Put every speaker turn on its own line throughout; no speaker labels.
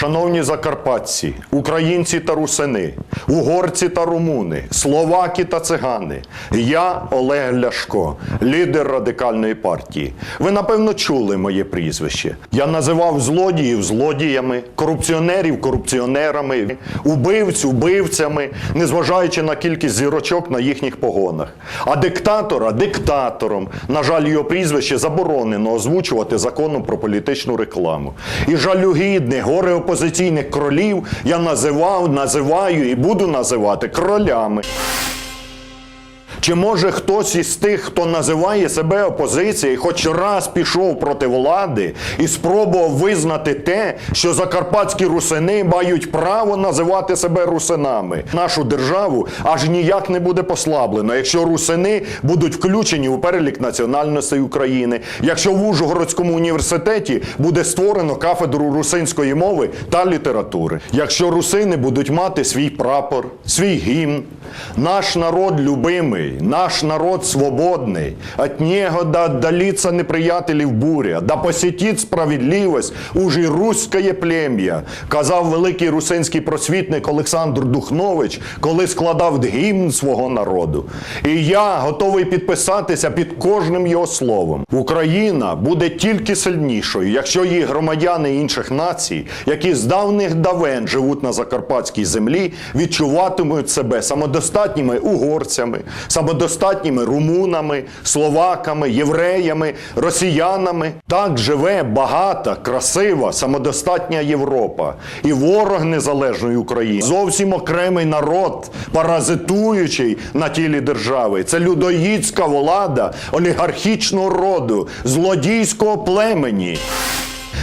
Шановні закарпатці, українці та русини, угорці та румуни, словаки та цигани, я Олег Ляшко, лідер радикальної партії. Ви напевно чули моє прізвище. Я називав злодіїв злодіями, корупціонерів корупціонерами, убивць убивцями, незважаючи на кількість зірочок на їхніх погонах. А диктатора диктатором. На жаль, його прізвище заборонено озвучувати законом про політичну рекламу. І жалюгідних горе опозиційних кролів я називав, називаю і буду називати кролями. Чи може хтось із тих, хто називає себе опозицією, хоч раз пішов проти влади і спробував визнати те, що закарпатські русини мають право називати себе русинами? Нашу державу аж ніяк не буде послаблено, якщо русини будуть включені у перелік національностей України, якщо в Ужгородському університеті буде створено кафедру русинської мови та літератури, якщо русини будуть мати свій прапор, свій гімн, наш народ любимий, наш народ свободный. От него да отдалится неприятелів буря, да посетит справедливость уже руське плем'я, казав великий русинський просвітник Олександр Духнович, коли складав гімн свого народу. І я готовий підписатися під кожним його словом. Україна буде тільки сильнішою, якщо її громадяни інших націй, які з давних давен живуть на закарпатській землі, відчуватимуть себе самодостатніми угорцями, самодостатніми румунами, словаками, євреями, росіянами. Так живе багата, красива, самодостатня Європа. І ворог незалежної України зовсім окремий народ, паразитуючий на тілі держави. Це людоїдська влада олігархічного роду, злодійського племені.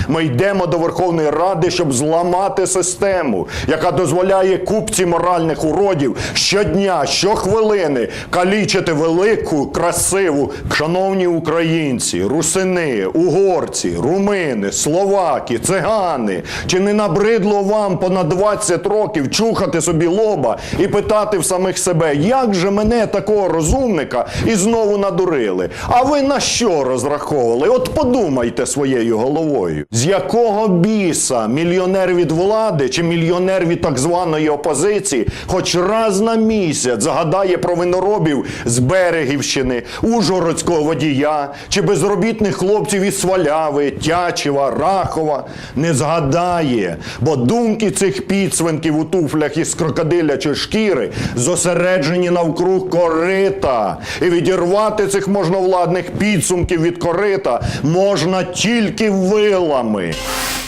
Ми йдемо до Верховної Ради, щоб зламати систему, яка дозволяє купці моральних уродів щодня, щохвилини калічити велику, красиву, шановні українці, русини, угорці, румини, словаки, цигани. Чи не набридло вам понад 20 років чухати собі лоба і питати в самих себе, як же мене такого розумника і знову надурили? А ви на що розраховували? От подумайте своєю головою. З якого біса мільйонер від влади чи мільйонер від так званої опозиції хоч раз на місяць згадає про виноробів з Берегівщини, Ужгородського водія чи безробітних хлопців із Сваляви, Тячева, Рахова? Не згадає, бо думки цих підсвинків у туфлях із крокодилячої шкіри зосереджені навкруг корита. І відірвати цих можновладних підсумків від корита можна тільки вилами вами.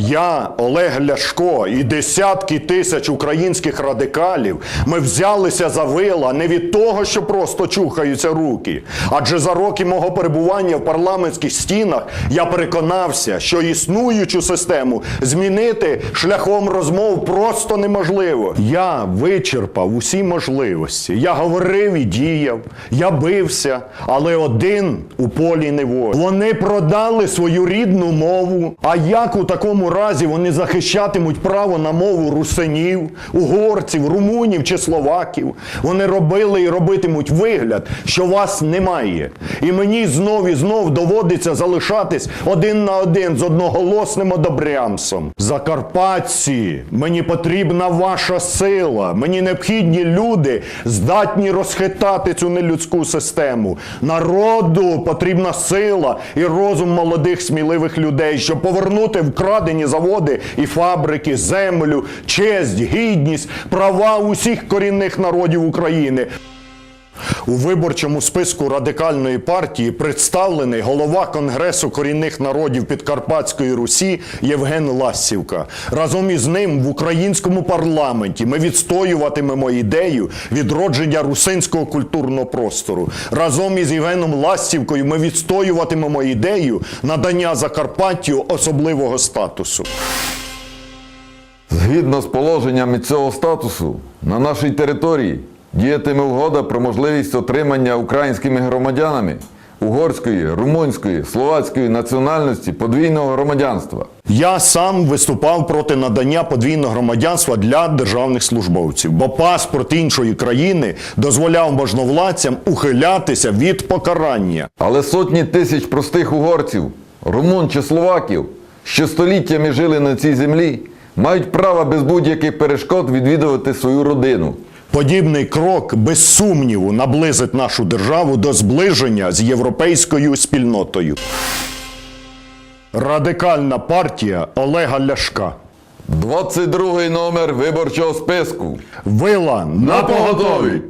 Я, Олег Ляшко і десятки тисяч українських радикалів ми взялися за вила не від того, що просто чухаються руки. Адже за роки мого перебування в парламентських стінах я переконався, що існуючу систему змінити шляхом розмов просто неможливо. Я вичерпав усі можливості. Я говорив і діяв, я бився, але один у полі не воїн. Вони продали свою рідну мову. А як у такому разі вони захищатимуть право на мову русинів, угорців, румунів чи словаків? Вони робили і робитимуть вигляд, що вас немає. І мені знов і знов доводиться залишатись один на один з одноголосним одобрямсом. Закарпатці, мені потрібна ваша сила. Мені необхідні люди, здатні розхитати цю нелюдську систему. Народу потрібна сила і розум молодих сміливих людей, щоб повернути вкрадені заводи і фабрики, землю, честь, гідність, права усіх корінних народів України. У виборчому списку радикальної партії представлений голова Конгресу корінних народів Підкарпатської Русі Євген Ластівка. Разом із ним в українському парламенті ми відстоюватимемо ідею відродження русинського культурного простору. Разом із Євгеном Ластівкою ми відстоюватимемо ідею надання Закарпаттю особливого статусу.
Згідно з положеннями цього статусу, на нашій території діятиме угода про можливість отримання українськими громадянами угорської, румунської, словацької національності подвійного громадянства.
Я сам виступав проти надання подвійного громадянства для державних службовців, бо паспорт іншої країни дозволяв можновладцям ухилятися від покарання.
Але сотні тисяч простих угорців, румун чи словаків, що століттями жили на цій землі, мають право без будь-яких перешкод відвідувати свою родину.
Подібний крок, без сумніву, наблизить нашу державу до зближення з європейською спільнотою. Радикальна партія Олега Ляшка.
22 номер виборчого списку.
Вила
на поготові!